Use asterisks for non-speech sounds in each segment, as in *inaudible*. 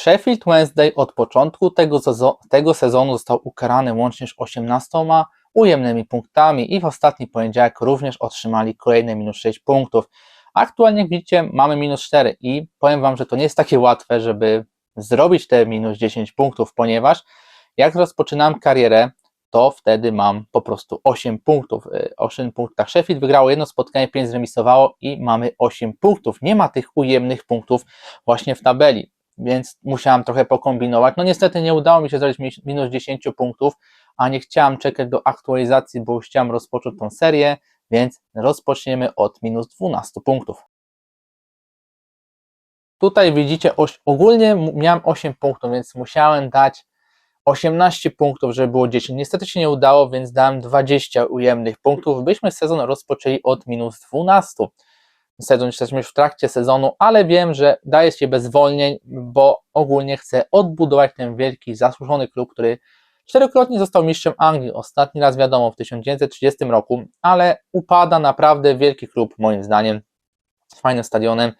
Sheffield Wednesday od początku tego, tego sezonu został ukarany łącznie z 18 ujemnymi punktami i w ostatni poniedziałek również otrzymali kolejne minus 6 punktów. Aktualnie, jak widzicie, mamy minus 4 i powiem Wam, że to nie jest takie łatwe, żeby zrobić te minus 10 punktów, ponieważ jak rozpoczynam karierę, to wtedy mam po prostu 8 punktów. Y, 8 punktach Sheffield wygrało jedno spotkanie, 5 zremisowało i mamy 8 punktów. Nie ma tych ujemnych punktów właśnie w tabeli, więc musiałam trochę pokombinować. No niestety nie udało mi się zrobić mi- minus 10 punktów, a nie chciałam czekać do aktualizacji, bo chciałam rozpocząć tą serię, więc rozpoczniemy od minus 12 punktów. Tutaj widzicie, ogólnie miałem 8 punktów, więc musiałem dać 18 punktów, żeby było 10. Niestety się nie udało, więc dałem 20 ujemnych punktów. Byśmy sezon rozpoczęli od minus 12. Sezon jesteśmy w trakcie sezonu, ale wiem, że daję się bez zwolnień, bo ogólnie chcę odbudować ten wielki, zasłużony klub, który czterokrotnie został mistrzem Anglii. Ostatni raz wiadomo w 1930 roku, ale upada naprawdę wielki klub, moim zdaniem, z fajnym stadionem.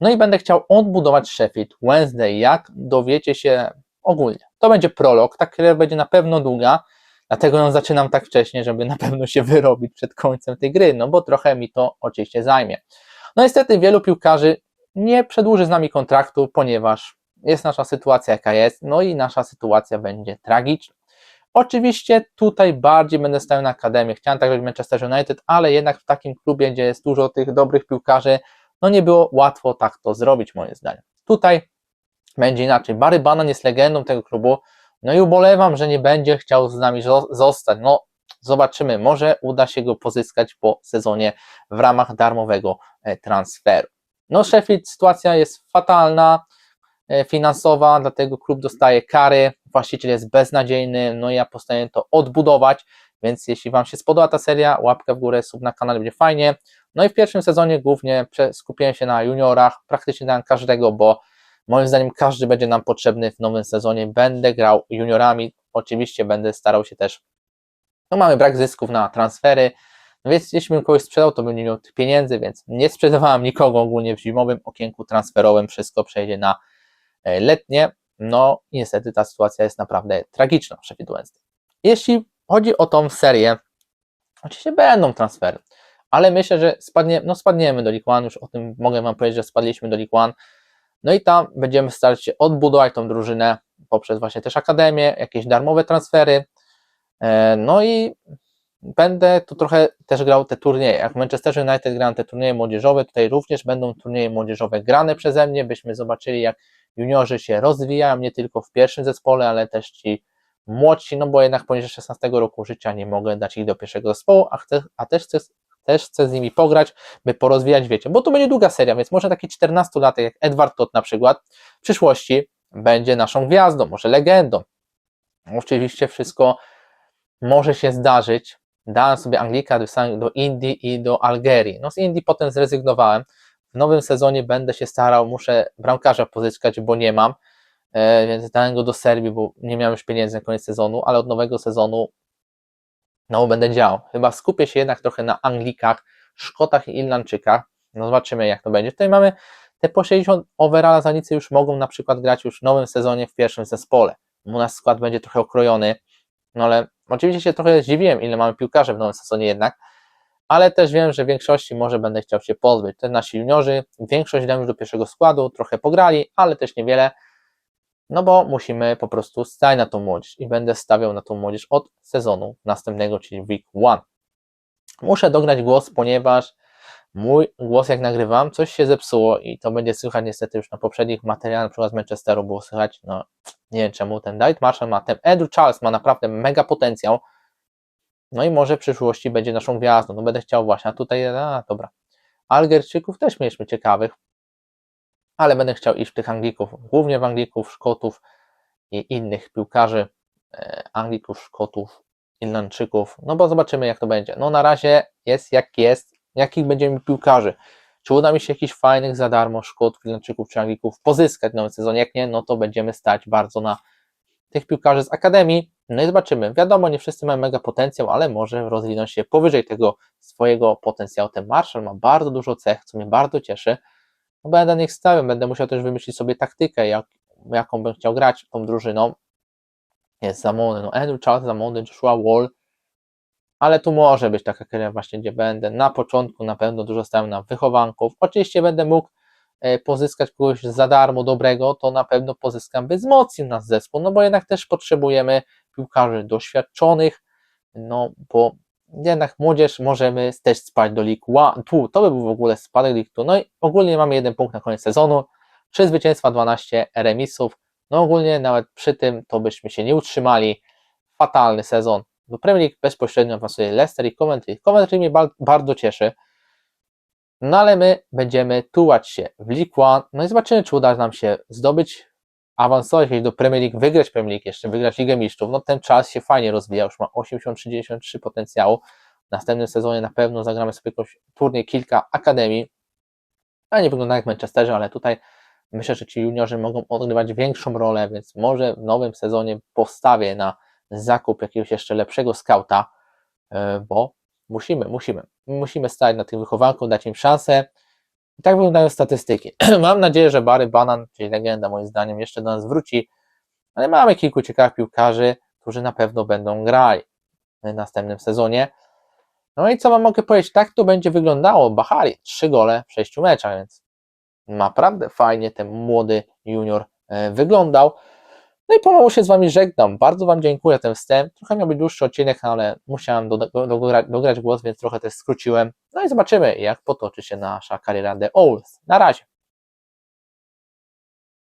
No i będę chciał odbudować Sheffield Wednesday. Jak dowiecie się ogólnie. To będzie prolog, ta kariera będzie na pewno długa, dlatego ją zaczynam tak wcześnie, żeby na pewno się wyrobić przed końcem tej gry, no bo trochę mi to oczywiście zajmie. No niestety wielu piłkarzy nie przedłuży z nami kontraktu, ponieważ jest nasza sytuacja jaka jest, no i nasza sytuacja będzie tragiczna. Oczywiście tutaj bardziej będę stawiał na akademię. Chciałem tak robić Manchester United, ale jednak w takim klubie, gdzie jest dużo tych dobrych piłkarzy, no nie było łatwo tak to zrobić moim zdaniem. Tutaj będzie inaczej. Barry Bannon jest legendą tego klubu, no i ubolewam, że nie będzie chciał z nami zo- zostać. No zobaczymy, może uda się go pozyskać po sezonie w ramach darmowego e, transferu. No Sheffield sytuacja jest fatalna, e, finansowa, dlatego klub dostaje kary, właściciel jest beznadziejny, no i ja postanowiłem to odbudować, więc jeśli Wam się spodoba ta seria, łapkę w górę, sub na kanale, będzie fajnie. No i w pierwszym sezonie głównie skupiłem się na juniorach, praktycznie dałem każdego, bo moim zdaniem każdy będzie nam potrzebny w nowym sezonie. Będę grał juniorami, oczywiście będę starał się też, no mamy brak zysków na transfery, no więc jeśli bym kogoś sprzedał, to bym nie miał tych pieniędzy, więc nie sprzedawałem nikogo ogólnie w zimowym okienku transferowym, wszystko przejdzie na e, letnie, no i niestety ta sytuacja jest naprawdę tragiczna w Sheffield Wednesday. Jeśli chodzi o tą serię, oczywiście będą transfery, ale myślę, że spadnie, no spadniemy do League już o tym mogę Wam powiedzieć, że spadliśmy do League no i tam będziemy starać się odbudować tą drużynę poprzez właśnie też akademię, jakieś darmowe transfery, no i będę tu trochę też grał te turnieje. Jak w Manchester United grałem te turnieje młodzieżowe, tutaj również będą turnieje młodzieżowe grane przeze mnie, byśmy zobaczyli jak juniorzy się rozwijają, nie tylko w pierwszym zespole, ale też ci młodsi, no bo jednak poniżej 16 roku życia nie mogę dać ich do pierwszego zespołu, a, chcę, a też, chcę, też chcę z nimi pograć, by porozwijać, wiecie, bo to będzie długa seria, więc może taki 14-latek jak Edward Todd na przykład w przyszłości będzie naszą gwiazdą, może legendą. Oczywiście wszystko może się zdarzyć. Dałem sobie Anglika do, do Indii i do Algerii. No z Indii potem zrezygnowałem. W nowym sezonie będę się starał, muszę bramkarza pozyskać, bo nie mam, e, więc dałem go do Serbii, bo nie miałem już pieniędzy na koniec sezonu, ale od nowego sezonu no będę działał. Chyba skupię się jednak trochę na Anglikach, Szkotach i Irlandczykach. No zobaczymy jak to będzie. Tutaj mamy te po 60 overalla zawodnicy już mogą na przykład grać już w nowym sezonie w pierwszym zespole. U nas skład będzie trochę okrojony, no ale oczywiście się trochę zdziwiłem, ile mamy piłkarzy w nowym sezonie jednak, ale też wiem, że w większości może będę chciał się pozbyć. Te nasi juniorzy, większość dam już do pierwszego składu, trochę pograli, ale też niewiele, no bo musimy po prostu stać na tą młodzież i będę stawiał na tą młodzież od sezonu następnego, czyli week one. Muszę dograć głos, ponieważ mój głos jak nagrywam, coś się zepsuło i to będzie słychać niestety już na poprzednich materiałach, na przykład z Manchesteru było słychać, no nie wiem czemu, ten Dwight Marshall ma, ten Andrew Charles ma naprawdę mega potencjał, no i może w przyszłości będzie naszą gwiazdą, no będę chciał właśnie, a tutaj, a dobra, Algerczyków też mieliśmy ciekawych, ale będę chciał iść w tych Anglików, głównie w Anglików, Szkotów i innych piłkarzy, e, Anglików, Szkotów, Irlandczyków, no bo zobaczymy jak to będzie. No na razie jest jak jest, jakich będziemy piłkarzy. Czy uda mi się jakichś fajnych za darmo Szkotów, Irlandczyków czy Anglików pozyskać w nowym sezonie? Jak nie, no to będziemy stać bardzo na tych piłkarzy z Akademii. No i zobaczymy. Wiadomo, nie wszyscy mają mega potencjał, ale może rozwiną się powyżej tego swojego potencjału. Ten Marshall ma bardzo dużo cech, co mnie bardzo cieszy. No będę na nich stawiał, będę musiał też wymyślić sobie taktykę, jak jaką bym chciał grać tą drużyną. Jest za młody, no Andrew Charles za młody, Joshua Wall, ale tu może być taka kariera właśnie, gdzie będę na początku na pewno dużo stawiał na wychowanków. Oczywiście będę mógł e, pozyskać kogoś za darmo dobrego, to na pewno pozyskam, by wzmocnił nas zespół, no bo jednak też potrzebujemy piłkarzy doświadczonych, no bo jednak młodzież możemy też spać do League tu, to by był w ogóle spadek League Two, no i ogólnie mamy jeden punkt na koniec sezonu, 3 zwycięstwa, 12 remisów, no ogólnie nawet przy tym to byśmy się nie utrzymali, fatalny sezon, do Premier League bezpośrednio awansuje Leicester i Coventry, Coventry mnie ba- bardzo cieszy, no ale my będziemy tułać się w League One, no i zobaczymy, czy uda nam się zdobyć, awansować do Premier League, wygrać Premier League, jeszcze wygrać Ligę Mistrzów, no ten czas się fajnie rozwija, już ma 80-33 potencjału, w następnym sezonie na pewno zagramy sobie jakoś turniej, kilka akademii, a nie wygląda jak Manchesterze, ale tutaj myślę, że ci juniorzy mogą odgrywać większą rolę, więc może w nowym sezonie postawię na zakup jakiegoś jeszcze lepszego skauta, e, bo musimy, musimy, musimy stać na tych wychowanków, dać im szansę. I tak wyglądają statystyki. *clears throat* Mam nadzieję, że Barry Banan, czyli legenda moim zdaniem, jeszcze do nas wróci, ale mamy kilku ciekawych piłkarzy, którzy na pewno będą grali w następnym sezonie. No i co wam mogę powiedzieć, tak to będzie wyglądało. Bahari, trzy gole w sześciu meczach, więc naprawdę fajnie ten młody junior e, wyglądał. No i pomału się z Wami żegnam. Bardzo Wam dziękuję za ten wstęp. Trochę miał być dłuższy odcinek, ale musiałem do, do, dograć, dograć głos, więc trochę też skróciłem. No i zobaczymy, jak potoczy się nasza kariera The Owls. Na razie.